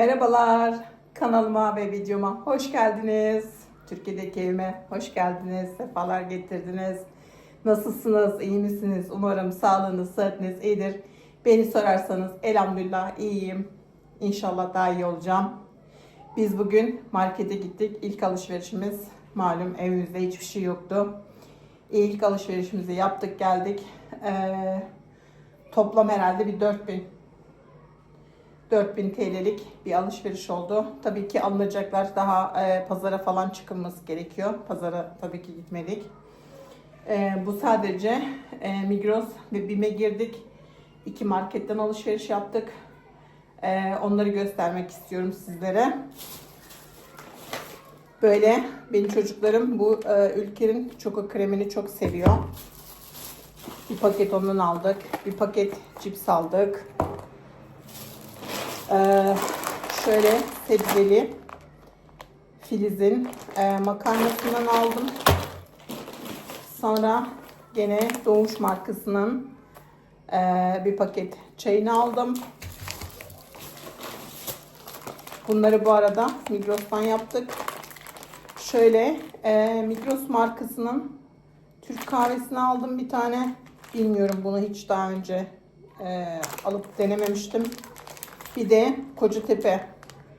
Merhabalar, kanalıma ve videoma hoş geldiniz. Türkiye'deki evime hoş geldiniz, sefalar getirdiniz. Nasılsınız, iyi misiniz? Umarım sağlığınız, sıhhatiniz iyidir. Beni sorarsanız elhamdülillah iyiyim. İnşallah daha iyi olacağım. Biz bugün markete gittik. İlk alışverişimiz malum evimizde hiçbir şey yoktu. İlk alışverişimizi yaptık geldik. Ee, toplam herhalde bir 4000 4000 TL'lik bir alışveriş oldu. Tabii ki alınacaklar daha e, pazara falan çıkılması gerekiyor. Pazara tabii ki gitmedik. E, bu sadece e, Migros ve BİM'e girdik. İki marketten alışveriş yaptık. E, onları göstermek istiyorum sizlere. Böyle benim çocuklarım bu e, ülkenin çoko kremini çok seviyor. Bir paket ondan aldık. Bir paket cips aldık. Ee, şöyle sebzeli Filiz'in e, makarnasından aldım. Sonra gene Doğuş markasının e, bir paket çayını aldım. Bunları bu arada Migros'tan yaptık. Şöyle e, Migros markasının Türk kahvesini aldım bir tane. Bilmiyorum bunu hiç daha önce alıp denememiştim. Bir de Kocatepe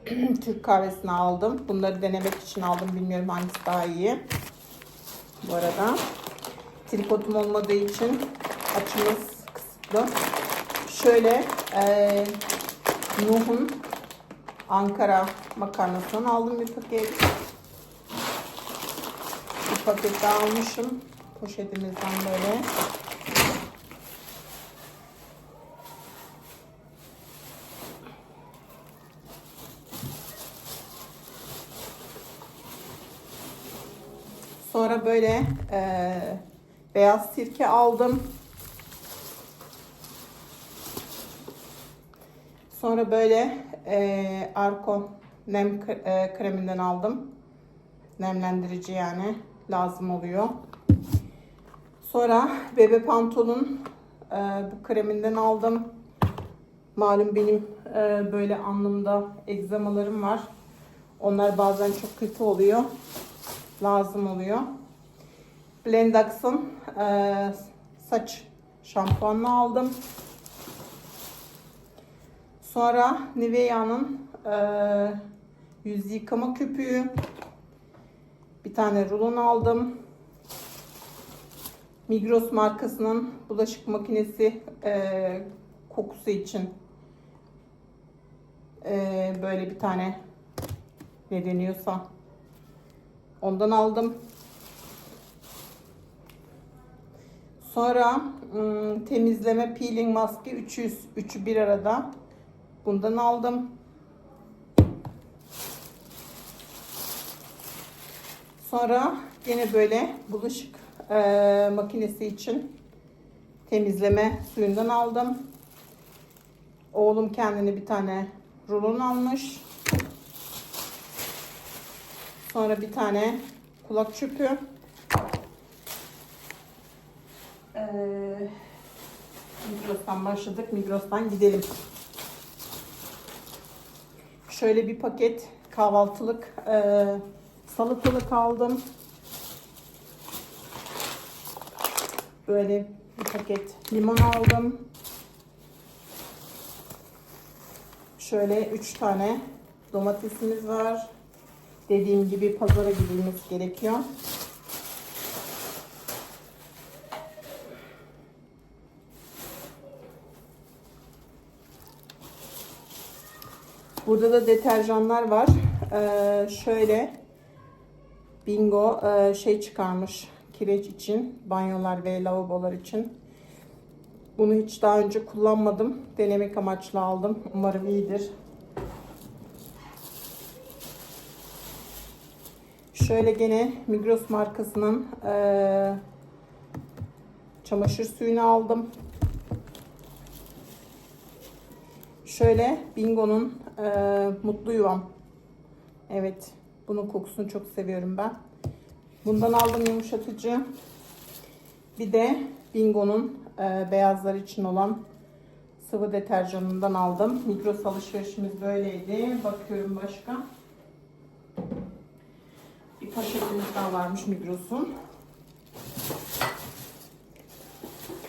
Türk kahvesini aldım. Bunları denemek için aldım. Bilmiyorum hangisi daha iyi. Bu arada tripodum olmadığı için açımız kısıtlı. Şöyle e, Nuh'un Ankara makarnasından aldım bir paket. Bir paket daha almışım. Poşetimizden böyle. Sonra böyle e, beyaz sirke aldım. Sonra böyle e, Arko nem e, kreminden aldım. Nemlendirici yani lazım oluyor. Sonra bebe pantolon e, bu kreminden aldım. Malum benim e, böyle alnımda egzamalarım var. Onlar bazen çok kötü oluyor lazım oluyor. Blendax'ın e, saç şampuanını aldım. Sonra Nivea'nın e, yüz yıkama köpüğü. Bir tane rulon aldım. Migros markasının bulaşık makinesi e, kokusu için e, böyle bir tane ne deniyorsa Ondan aldım. Sonra ım, temizleme peeling maske 300 üçü bir arada. Bundan aldım. Sonra yine böyle bulaşık e, makinesi için temizleme suyundan aldım. Oğlum kendine bir tane rulon almış. Sonra bir tane kulak çöpü. Ee, Migros'tan başladık. Migros'tan gidelim. Şöyle bir paket kahvaltılık e, salatalık aldım. Böyle bir paket limon aldım. Şöyle 3 tane domatesimiz var. Dediğim gibi pazara gidilmesi gerekiyor. Burada da deterjanlar var. Ee, şöyle Bingo e, şey çıkarmış kireç için, banyolar ve lavabolar için. Bunu hiç daha önce kullanmadım. Denemek amaçlı aldım. Umarım iyidir. Şöyle gene Migros markasının e, çamaşır suyunu aldım. Şöyle Bingo'nun e, Mutlu Yuvam. Evet. Bunun kokusunu çok seviyorum ben. Bundan aldım yumuşatıcı. Bir de Bingo'nun e, beyazlar için olan sıvı deterjanından aldım. Migros alışverişimiz böyleydi. Bakıyorum başka. Bir poşetimiz daha varmış Migros'un.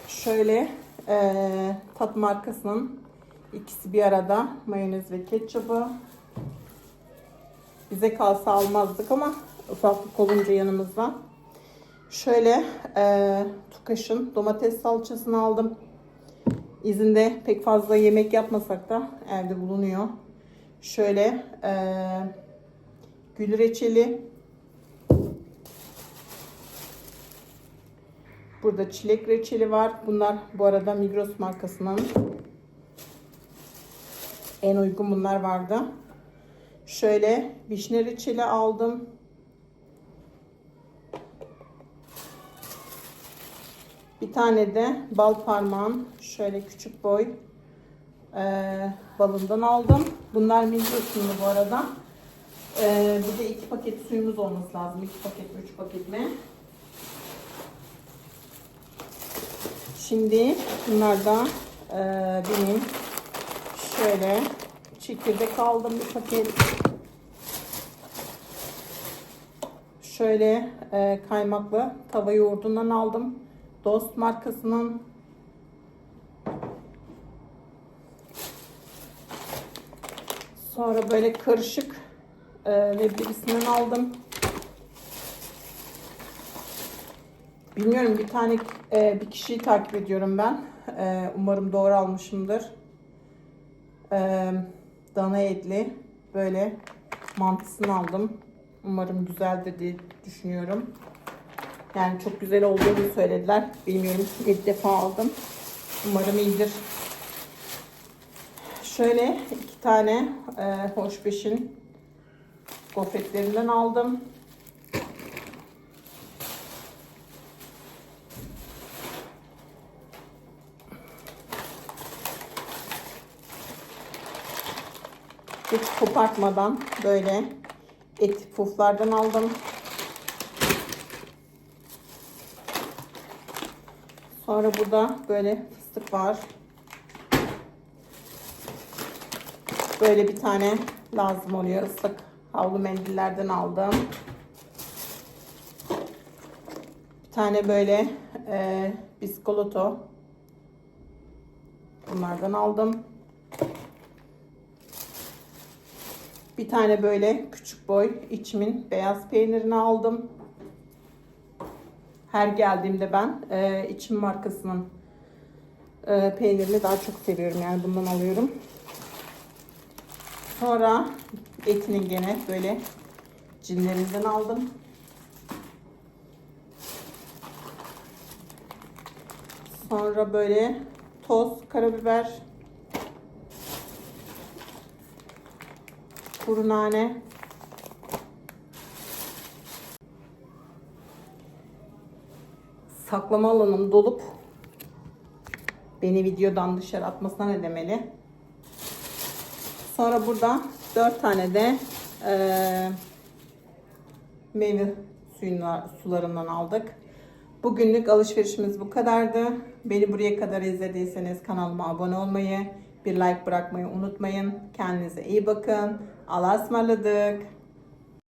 Şöyle eee tat markasının ikisi bir arada mayonez ve ketçabı. Bize kalsa almazdık ama ufaklık olunca yanımızda. Şöyle eee Tukaş'ın domates salçasını aldım. İzinde pek fazla yemek yapmasak da evde bulunuyor. Şöyle eee gül reçeli. Burada çilek reçeli var. Bunlar bu arada Migros markasının en uygun bunlar vardı. Şöyle vişne reçeli aldım. Bir tane de bal parmağın şöyle küçük boy eee, balından aldım. Bunlar Migros'un bu arada. Eee bir de iki paket suyumuz olması lazım. İki paket mi, üç paket mi? Şimdi bunlardan eee benim şöyle çekirdek aldım bir paket. Şöyle eee, kaymaklı tava yoğurdundan aldım. Dost markasının Sonra böyle karışık eee ve birisinden aldım. Bilmiyorum bir tane e, bir kişiyi takip ediyorum ben. E, umarım doğru almışımdır. E, dana etli böyle mantısını aldım. Umarım güzeldir diye düşünüyorum. Yani çok güzel olduğunu söylediler. Bilmiyorum ilk defa aldım. Umarım iyidir. Şöyle iki tane e, hoşbeşin gofretlerinden aldım. Hiç kopartmadan böyle et puflardan aldım. Sonra burada böyle fıstık var. Böyle bir tane lazım oluyor ıslak havlu mendillerden aldım. Bir tane böyle e, biskoloto bunlardan aldım. Bir tane böyle küçük boy içimin beyaz peynirini aldım. Her geldiğimde ben e, içim markasının e, peynirini daha çok seviyorum. Yani bundan alıyorum. Sonra etinin gene böyle cinlerinden aldım. Sonra böyle toz karabiber kuru nane. Saklama alanım dolup beni videodan dışarı atmasına ne demeli? Sonra burada 4 tane de eee meyve suyuna, sularından aldık. Bugünlük alışverişimiz bu kadardı. Beni buraya kadar izlediyseniz kanalıma abone olmayı, bir like bırakmayı unutmayın. Kendinize iyi bakın. Allah'a ısmarladık.